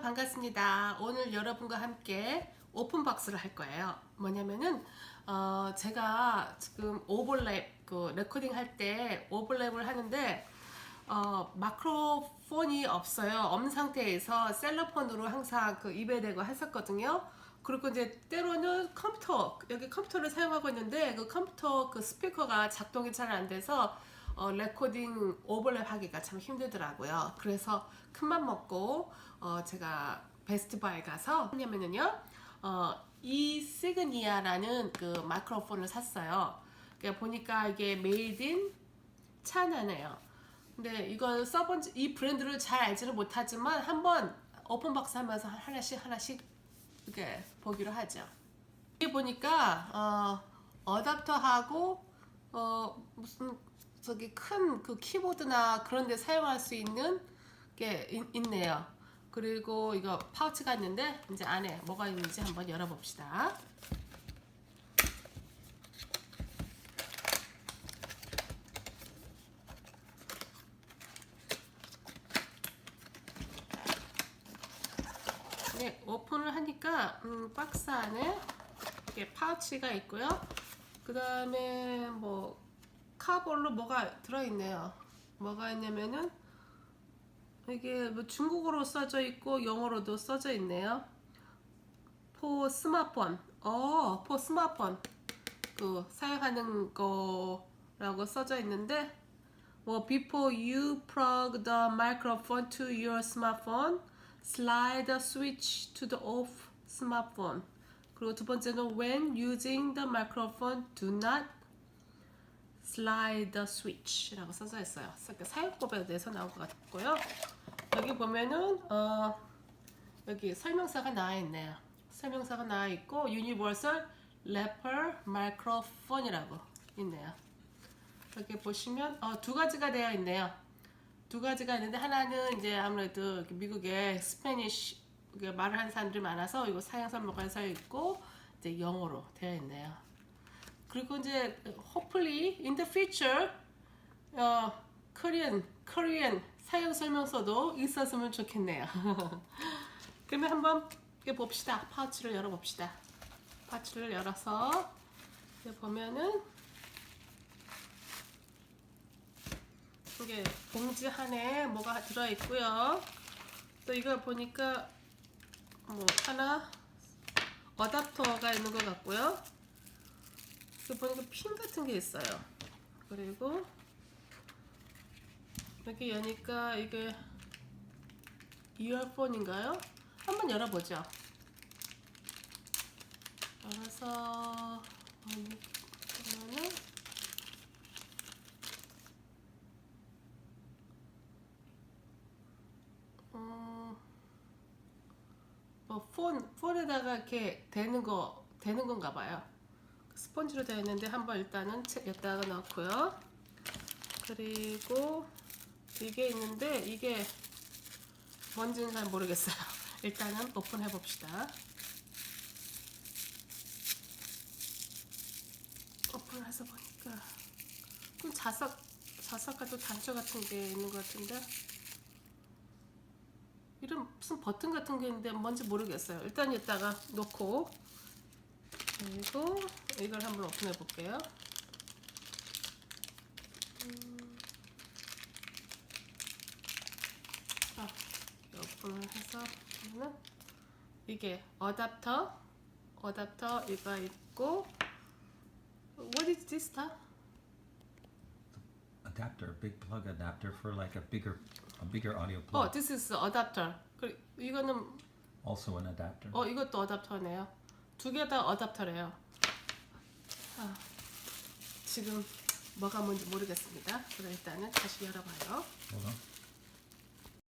반갑습니다. 오늘 여러분과 함께 오픈박스를 할 거예요. 뭐냐면은 어, 제가 지금 오버랩 그 레코딩 할 때 오버랩을 하는데 어, 마크로폰이 없어요. 없는 상태에서 셀러폰으로 항상 그 입에 대고 했었거든요. 그리고 이제 때로는 컴퓨터 여기 컴퓨터를 사용하고 있는데 그 컴퓨터 그 스피커가 작동이 잘 안 돼서 어, 레코딩 오버랩 하기가 참 힘들더라고요. 그래서 큰맘 먹고 어, 제가 베스트바에 가서 뭐냐면은요, 어, 이 시그니아라는 그 마이크로폰을 샀어요. 그러니까 보니까 이게 메이드 인 차나네요. 근데 이걸 써본 지- 이 브랜드를 잘 알지는 못하지만 한번 오픈박스 하면서 하나씩 하나씩 이렇게 보기로 하죠. 여기 보니까 어, 어댑터하고 어, 무슨 저기 큰 그 키보드나 그런 데 사용할 수 있는 게 있, 있네요. 그리고 이거 파우치가 있는데 이제 안에 뭐가 있는지 한번 열어봅시다. 네, 오픈을 하니까 음, 박스 안에 이렇게 파우치가 있고요. 그 다음에 뭐 카볼로 뭐가 들어있네요. 뭐가 있냐면은 이게 뭐 중국어로 써져 있고 영어로도 써져 있네요. 포 스마트폰. 어, 포 스마트폰. 그 사용하는 거라고 써져 있는데 뭐 before you plug the microphone to your smartphone, slide the switch to the off smartphone. 그리고 두 번째는 when using the microphone, do not slide switch라고 써져 있어요. 그러니까 사용법에 대해서 나온 것 같고요. 여기 보면은 어, 여기 설명서가 나와 있네요. 설명서가 나와 있고 Universal Rapper Microphone이라고 있네요. 여기 보시면 어, 두 가지가 되어 있네요. 두 가지가 있는데 하나는 이제 아무래도 이렇게 미국에 스페니쉬 이게 말을 하는 사람들이 많아서 이거 설명가 써 있고 이제 영어로 되어 있네요. 그리고 이제 hopefully in the future 어, Korean Korean 사용 설명서도 있었으면 좋겠네요. 그러면 한번 이렇게 봅시다. 파우치를 열어 봅시다. 파우치를 열어서 이렇게 보면은 이게 봉지 안에 뭐가 들어 있고요. 또 이걸 보니까 뭐 하나 어답터가 있는 것 같고요. 그 보니까 핀 같은 게 있어요. 그리고 여기 여니까 이게 이어폰인가요? 한번 열어보죠. 열어서 보면은 어, 뭐 폰, 폰에다가 이렇게 대는 거, 대는 건가 봐요. 스펀지로 되어 있는데 한번 일단은 책 여기다가 넣고요. 그리고 이게 있는데 이게 뭔지는 잘 모르겠어요. 일단은 오픈해 봅시다. 오픈해서 보니까 좀 자석 자석 같은 단추 같은 게 있는 것 같은데 이런 무슨 버튼 같은 게 있는데 뭔지 모르겠어요. 일단 이따가 놓고 그리고 이걸 한번 오픈해 볼게요. 음. 아, 오픈을 해서 보면은 이게 어답터, 어답터 이거 있고 What is this 다? adapter, big plug adapter for like a bigger, a bigger audio 어, plug. this is adapter. 그 이거는 Also an adapter. 어 이것도 어답터네요. 두 개 다 어답터래요. 아, 지금 뭐가 뭔지 모르겠습니다. 그럼 일단은 다시 열어봐요.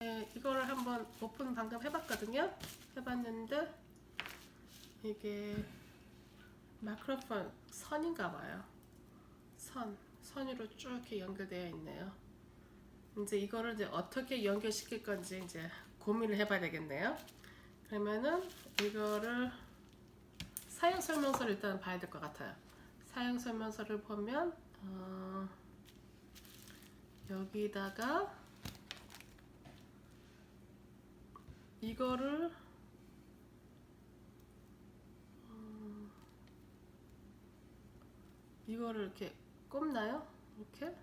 네, 이거를 한번 오픈 방금 해봤거든요. 해봤는데 이게 마이크로폰 선인가 봐요. 선 선으로 쭉 이렇게 연결되어 있네요. 이제 이거를 이제 어떻게 연결시킬 건지 이제 고민을 해봐야 되겠네요. 그러면은 이거를 사용 설명서를 일단 봐야 될 것 같아요. 사용 설명서를 보면 어, 여기다가 이거를 음, 이거를 이렇게 꼽나요? 이렇게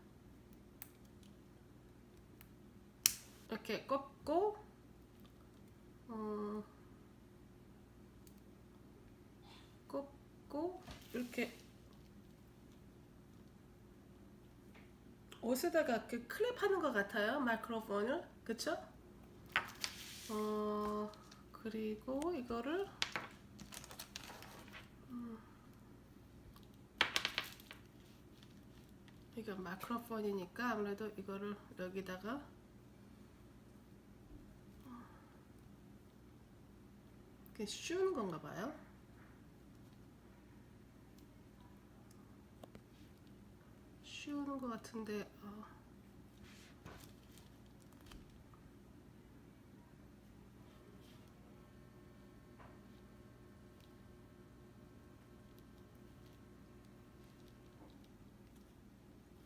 이렇게 꺾고 음, 꺾고 이렇게 옷에다가 이렇게 클립하는 것 같아요 마이크로폰을 그쵸? 어 그리고 이거를 음, 이거 마이크로폰이니까 아무래도 이거를 여기다가 이렇게 씌우는 건가 봐요. 씌우는 것 같은데 어.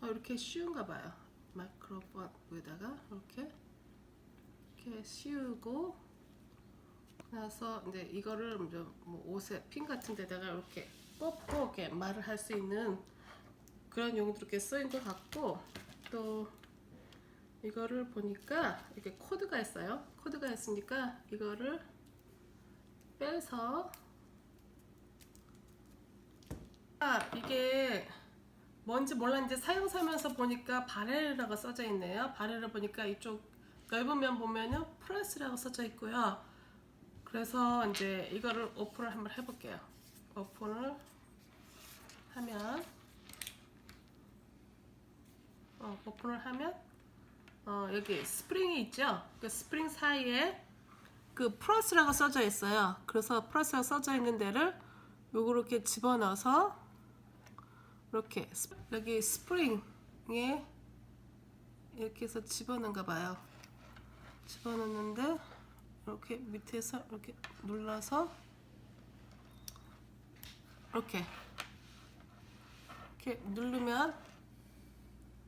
어, 이렇게 씌운가 봐요. 마이크로폰 위에다가 이렇게 이렇게 씌우고 나서 이제 이거를 뭐 옷에 핀 같은 데다가 이렇게 뽑고 이렇게 말을 할 수 있는 그런 용도로 이렇게 쓰인 것 같고 또 이거를 보니까 이렇게 코드가 있어요. 코드가 있으니까 이거를 빼서 아 이게 뭔지 몰랐는데 사용 설명서 보니까 바렐이라고 써져 있네요. 바렐을 보니까 이쪽 넓은 면 보면은 프레스라고 써져 있고요. 그래서 이제 이거를 오픈을 한번 해볼게요. 오픈을 하면 어, 오픈을 하면 어, 여기 스프링이 있죠. 그 스프링 사이에 그 플러스라고 써져 있어요. 그래서 플러스가 써져 있는 데를 요거로 이렇게 집어넣어서 이렇게 스- 여기 스프링에 이렇게 해서 집어넣는가 봐요. 집어넣는데 이렇게 밑에서 이렇게 눌러서 이렇게 이렇게 누르면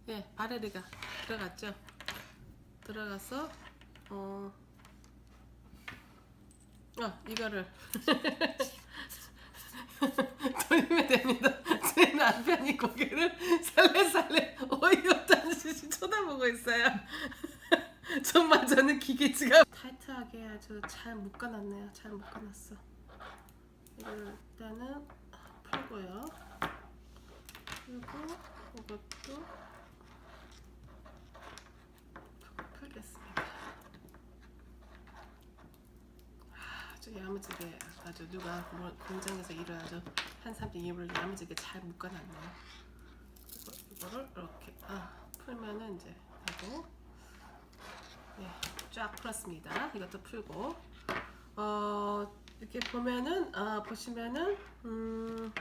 예 바레리가 들어갔죠. 들어가서 어, 어 이거를 돌리면 됩니다. 제 남편이 고개를 살래살래 어이없다는 듯이 쳐다보고 있어요. 정말 저는 기계치가 타이트하게 아주 잘 묶어놨네요. 잘 묶어놨어. 이걸 일단은 풀고요. 그리고 이것도 풀겠습니다. 아주 야무지게 아주 누가 뭐 공장에서 일을 아주 한 사람들이 일을 야무지게 잘 묶어놨네요. 그리고 이거 를 이렇게 아, 풀면은 이제 하고 네, 쫙 풀었습니다. 이것도 풀고 어, 이렇게 보면은 아, 보시면은 음,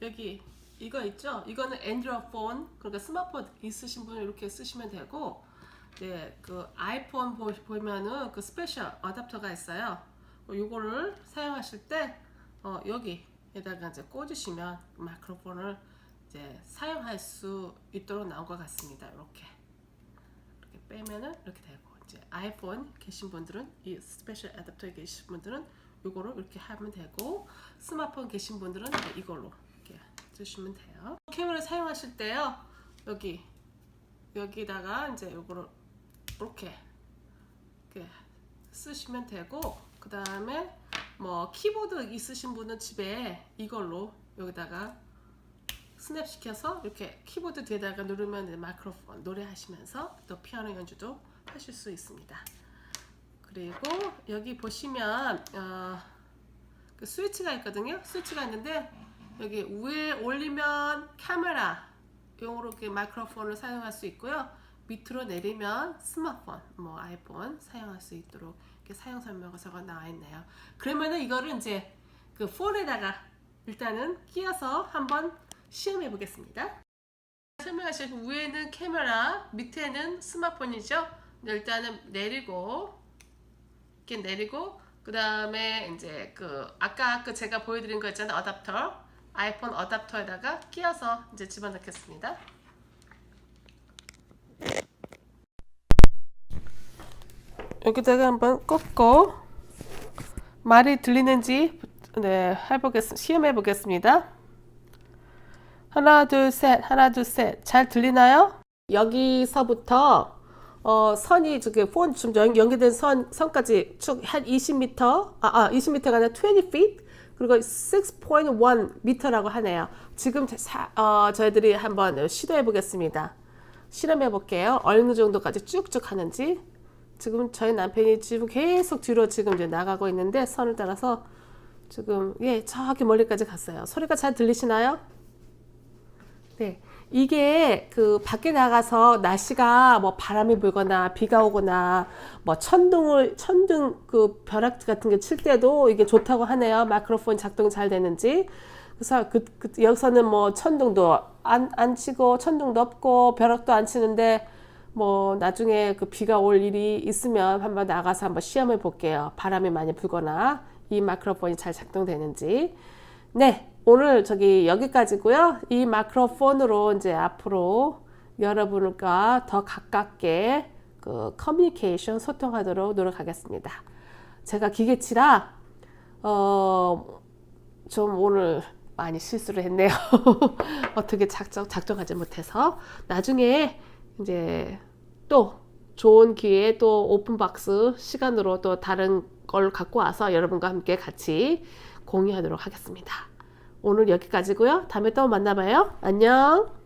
여기 이거 있죠? 이거는 엔드로이드 폰 그러니까 스마트폰 있으신 분은 이렇게 쓰시면 되고 네, 그 아이폰 보, 보면은 그 스페셜 어댑터가 있어요. 어, 요거를 사용하실 때 어, 여기에다가 이제 꽂으시면 마이크로폰을 이제 사용할 수 있도록 나온 것 같습니다. 이렇게 이렇게 빼면은 이렇게 되고 이제 아이폰 계신 분들은 이 스페셜 어댑터에 계신 분들은 요거를 이렇게 하면 되고 스마트폰 계신 분들은 이걸로 이렇게 쓰시면 돼요. 캠을 사용하실 때요 여기 여기다가 이제 요거를 이렇게 이렇게 쓰시면 되고 그 다음에 뭐 키보드 있으신 분은 집에 이걸로 여기다가 스냅 시켜서 이렇게 키보드 뒤에다가 누르면 마이크로폰 노래하시면서 또 피아노 연주도 하실 수 있습니다. 그리고 여기 보시면 어, 그 스위치가 있거든요. 스위치가 있는데 여기 위에 올리면 카메라 용으로 이렇게 마이크로폰을 사용할 수 있고요. 밑으로 내리면 스마트폰, 뭐 아이폰 사용할 수 있도록 이렇게 사용 설명서가 나와 있네요. 그러면은 이거를 이제 그 폰에다가 일단은 끼워서 한번 시험해 보겠습니다. 설명하실 위에는 카메라, 밑에는 스마트폰이죠. 일단은 내리고 이렇게 내리고 그 다음에 이제 그 아까 그 제가 보여드린 거 있잖아요 어댑터 아이폰 어댑터에다가 끼워서 이제 집어넣겠습니다. 여기다가 한번 꺾고 말이 들리는지 네 해보겠 시험해 보겠습니다. 하나 둘 셋 하나 둘 셋 잘 들리나요? 여기서부터 어, 선이 저기 폰좀 연결된 선 선까지 쭉 한 20m 아, 아 20m가 아니라 20 feet 그리고 6.1 미터라고 하네요. 지금 사, 어, 저희들이 한번 시도해 보겠습니다. 실험해 볼게요. 어느 정도까지 쭉쭉 하는지. 지금 저희 남편이 지금 계속 뒤로 지금 이제 나가고 있는데 선을 따라서 지금 예 저기 멀리까지 갔어요. 소리가 잘 들리시나요? 네. 이게 그 밖에 나가서 날씨가 뭐 바람이 불거나 비가 오거나 뭐 천둥을 천둥 그 벼락 같은 게 칠 때도 이게 좋다고 하네요. 마이크로폰 작동 잘 되는지. 그래서 그, 그 여기서는 뭐 천둥도 안, 안 치고 천둥도 없고 벼락도 안 치는데 뭐 나중에 그 비가 올 일이 있으면 한번 나가서 한번 시험해 볼게요. 바람이 많이 불거나 이 마이크로폰이 잘 작동되는지. 네, 오늘 저기 여기까지고요. 이 마이크로폰으로 이제 앞으로 여러분과 더 가깝게 그 커뮤니케이션 소통하도록 노력하겠습니다. 제가 기계치라 어, 좀 오늘 많이 실수를 했네요. 어떻게 작정 작정하지 못해서 나중에 이제 또 좋은 기회에 또 오픈박스 시간으로 또 다른 걸 갖고 와서 여러분과 함께 같이 공유하도록 하겠습니다. 오늘 여기까지고요. 다음에 또 만나봐요. 안녕.